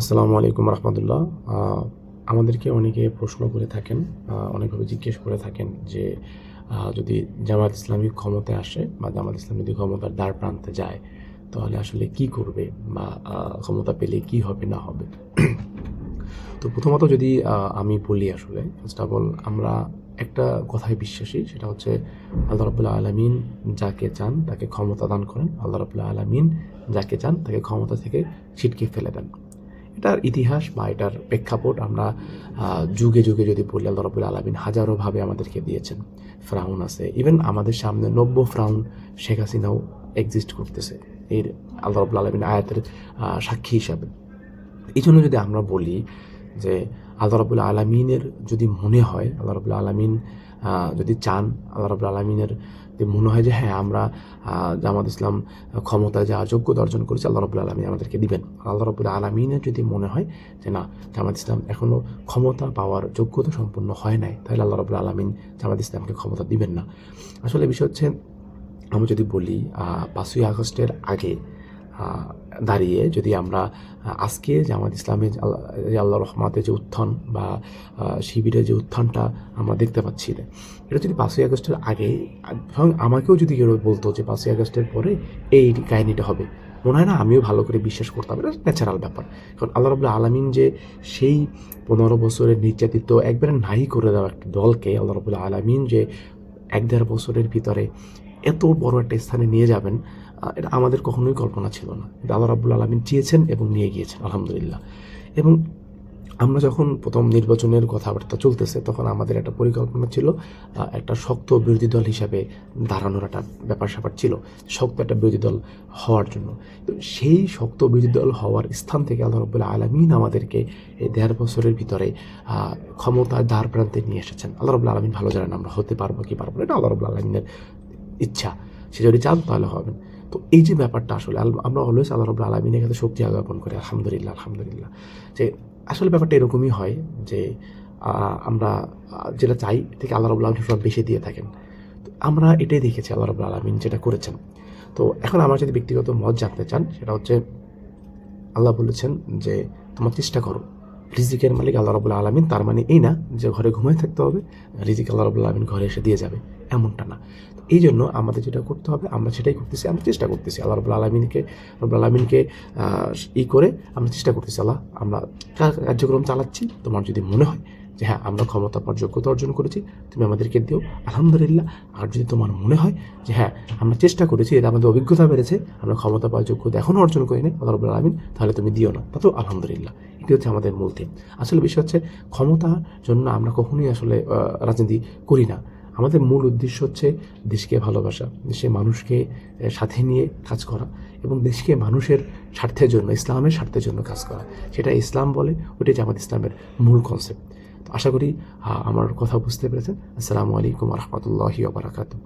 আসসালামু আলাইকুম রহমতুল্লাহ। আমাদেরকে অনেকে প্রশ্ন করে থাকেন অনেকভাবে জিজ্ঞেস করে থাকেন যে যদি জামাত ইসলামী ক্ষমতায় আসে বা জামাত ইসলাম যদি ক্ষমতার দ্বার প্রান্তে যায়, তাহলে আসলে কি করবে বা ক্ষমতা পেলে কি হবে, না হবে? তো প্রথমত যদি আমি বলি আসলে ফার্স্ট অফ অল আমরা একটা কথায় বিশ্বাসী, সেটা হচ্ছে আল্লাহ রবুল্লাহ আলমিন যাকে চান তাকে ক্ষমতা দান করেন। আল্লাহ রবুল্লাহ আলমিন যাকে চান তাকে ক্ষমতা থেকে ছিটকে ফেলে দেন। এটার ইতিহাস বা এটার প্রেক্ষাপট আমরা যুগে যুগে যদি বলি, আল্লাহ রবুল আলমিন হাজারোভাবে আমাদেরকে দিয়েছেন। ফ্রাউন আছে। ইভেন আমাদের সামনে নব্য ফ্রাউন শেখ হাসিনাও এক্সিস্ট করতেছে। এর আল্লাহ রবুল আলমিন আয়াতের সাক্ষী হিসাবে। এই জন্য যদি আমরা বলি যে আল্লাহ রবুল্লা আলমিনের যদি মনে হয়, আল্লাহ রবুল্লা আলমিন যদি চান, আল্লাহ রবুল্লা আলমিনের যদি মনে হয় যে হ্যাঁ আমরা জামাত ইসলাম ক্ষমতায় যা যোগ্যতা অর্জন করেছি, আল্লাহ রবুল্লা আলমিন আমাদেরকে দিবেন। আল্লাহ রবুল্লা আলমিনের যদি মনে হয় যে না, জামাত ইসলাম এখনও ক্ষমতা পাওয়ার যোগ্যতা সম্পূর্ণ হয় নাই, তাহলে আল্লাহ রবুল্লা আলমিন জামাত ইসলামকে ক্ষমতা দিবেন না। আসলে বিষয় হচ্ছে, আমি যদি বলি পাঁচই আগস্টের আগে দাঁড়িয়ে যদি আমরা আজকে জামাত ইসলামের আল্লাহ রহমাতের যে উত্থান বা শিবিরের যে উত্থানটা আমরা দেখতে পাচ্ছি না এটা যদি পাঁচই আগস্টের আগে আমাকেও যদি কেউ বলতো যে পাঁচই আগস্টের পরে এই কাহিনিটা হবে, মনে হয় না আমিও ভালো করে বিশ্বাস করতাম, এটা ন্যাচারাল ব্যাপার। কারণ আল্লাহ রবুল্লা আলমিন যে সেই পনেরো বছরের নির্যাতিত, একবারে নাই করে দেওয়া একটা দলকে আল্লাহ রবুল্লা আলমিন যে এক দেড় বছরের ভিতরে এত বড় একটা স্থানে নিয়ে যাবেন এটা আমাদের কখনোই কল্পনা ছিল না। এটা আল্লাহ রাবুল আলমিন চেয়েছেন এবং নিয়ে গিয়েছেন, আলহামদুলিল্লাহ। এবং আমরা যখন প্রথম নির্বাচনের কথাবার্তা চলতেছে, তখন আমাদের একটা পরিকল্পনা ছিল একটা শক্ত বিরোধী দল হিসাবে দাঁড়ানোর একটা ব্যাপার স্যাপার ছিল, শক্ত একটা বিরোধী দল হওয়ার জন্য। তো সেই শক্ত বিরোধী দল হওয়ার স্থান থেকে আল্লাহ রবুল্লাহ আলমিন আমাদেরকে এই দেড় বছরের ভিতরে ক্ষমতার দ্বার প্রান্তে নিয়ে এসেছেন। আল্লাহ রবুল্লাহ আলমিন ভালো জানেন আমরা হতে পারব কি পারব এটা আল্লাহ রবুল্লাহ আলমিনের ইচ্ছা। সে যদি চান তাহলে হবেন তো এই যে ব্যাপারটা আসলে আমরা অলওয়েজ আল্লাহ রবুল্লা আলমিনের কাছে শক্তি আজ্ঞাপন করি, আলহামদুলিল্লাহ আলহামদুলিল্লাহ। যে আসলে ব্যাপারটা এরকমই হয় যে আমরা যেটা চাই থেকে আল্লাহ রবুল্লা আলমিন বেশি দিয়ে থাকেন। আমরা এটাই দেখেছি আল্লাহ রবুল্লা আলমিন যেটা করেছেন। তো এখন আমার যদি ব্যক্তিগত মত জানতে চান, সেটা হচ্ছে আল্লাহ বলেছেন যে, তোমার চেষ্টা করো। রিজিকের মালিক আল্লাহ রবুল্লা আলমিন, তার মানে এই না যে ঘরে ঘুমায় থাকতে হবে, রিজিক আল্লাহ রবুল্লা আলমিন ঘরে এসে দিয়ে যাবে। এমনটা না। এই জন্য আমাদের যেটা করতে হবে, আমরা সেটাই করতেছি, আমরা চেষ্টা করতেছি। আল্লাহ রবুল্লা আলমিনকে রবুল্লা আলমিনকে ই করে আমরা চেষ্টা করতেছি। আল্লাহ, আমরা কার্যক্রম চালাচ্ছি? তোমার যদি মনে হয় যে হ্যাঁ আমরা ক্ষমতা পাওয়ার যোগ্যতা অর্জন করেছি, তুমি আমাদেরকে দিও। আলহামদুলিল্লাহ। আর যদি তোমার মনে হয় যে হ্যাঁ আমরা চেষ্টা করেছি, এটা আমাদের অভিজ্ঞতা বেড়েছে, আমরা ক্ষমতা পাওয়ার যোগ্যতা এখনও অর্জন করি নাই, আল্লাহ রবুল্লা আলমিন, তাহলে তুমি দিও না। তা তো আলহামদুলিল্লাহ। এটি হচ্ছে আমাদের মূল থিম। আসলে বিষয় হচ্ছে ক্ষমতার জন্য আমরা কখনোই আসলে রাজনীতি করি না। আমাদের মূল উদ্দেশ্য হচ্ছে দেশকে ভালোবাসা, দেশে মানুষকে সাথে নিয়ে কাজ করা এবং দেশকে মানুষের স্বার্থের জন্য, ইসলামের স্বার্থের জন্য কাজ করা। সেটা ইসলাম বলে ওটাই জামাত ইসলামের মূল কনসেপ্ট তো আশা করি আমার কথা বুঝতে পেরেছেন। আসসালামু আলাইকুম রহমতুল্লাহি বারাকাতু